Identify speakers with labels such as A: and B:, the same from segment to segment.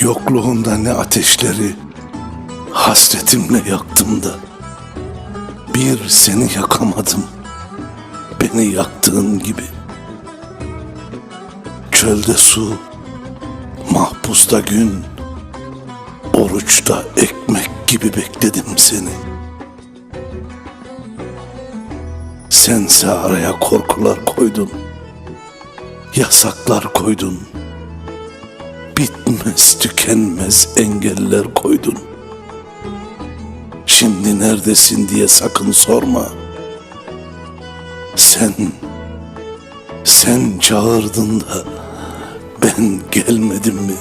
A: Yokluğunda ne ateşleri hasretimle yaktım da bir seni yakamadım beni yaktığın gibi. Çölde su mahpusta gün. Oruçta ekmek gibi bekledim seni. Sense araya korkular koydun. Yasaklar koydun. Bitmez tükenmez engeller koydun. Şimdi neredesin diye sakın sorma. Sen, sen çağırdın da ben gelmedim mi?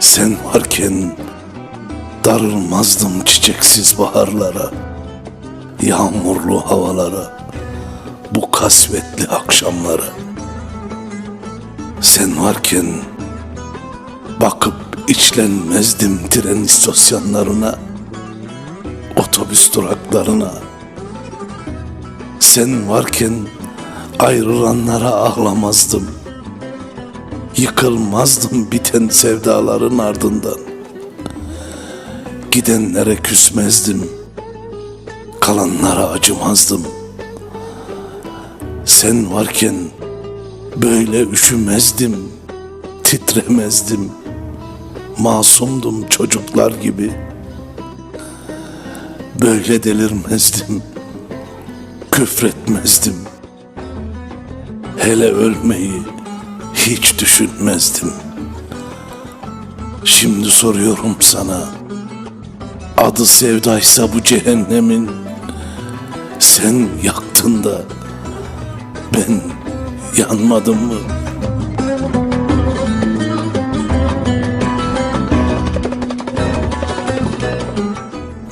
A: Sen varken Darılmazdım çiçeksiz baharlara, yağmurlu havalara, bu kasvetli akşamlara. Sen varken bakıp içlenmezdim tren istasyonlarına, otobüs duraklarına. Sen varken ayrılanlara ağlamazdım. Yıkılmazdım biten sevdaların ardından. Gidenlere küsmezdim. Kalanlara acımazdım. Sen varken böyle üşümezdim. Titremezdim. Masumdum çocuklar gibi. Böyle delirmezdim. Küfretmezdim. Hele ölmeyi hiç düşünmezdim. Şimdi soruyorum sana. Adı sevdaysa bu cehennemin Sen yaktın da ben yanmadım mı?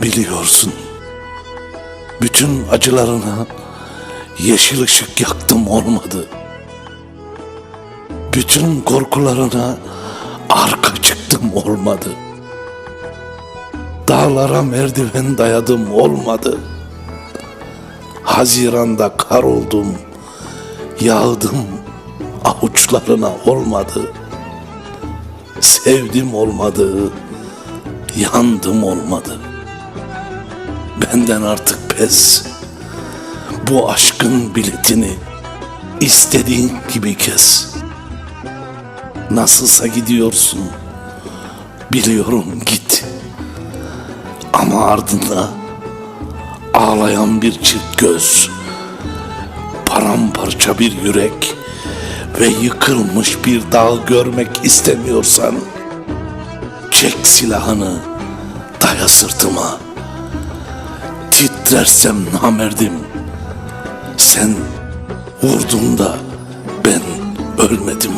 A: Biliyorsun bütün acılarına yeşil ışık yaktım olmadı. Bütün korkularına arka çıktım olmadı. Dağlara merdiven dayadım olmadı. Haziranda kar oldum, yağdım avuçlarına olmadı. Sevdim olmadı, yandım olmadı. Benden artık pes. Bu aşkın biletini istediğin gibi kes. Nasılsa gidiyorsun. Biliyorum git. Ama ardında ağlayan bir çift göz, paramparça bir yürek ve yıkılmış bir dağ görmek istemiyorsan çek silahını daya sırtıma. Titrersem namerdim. Sen vurdun da ben ölmedim?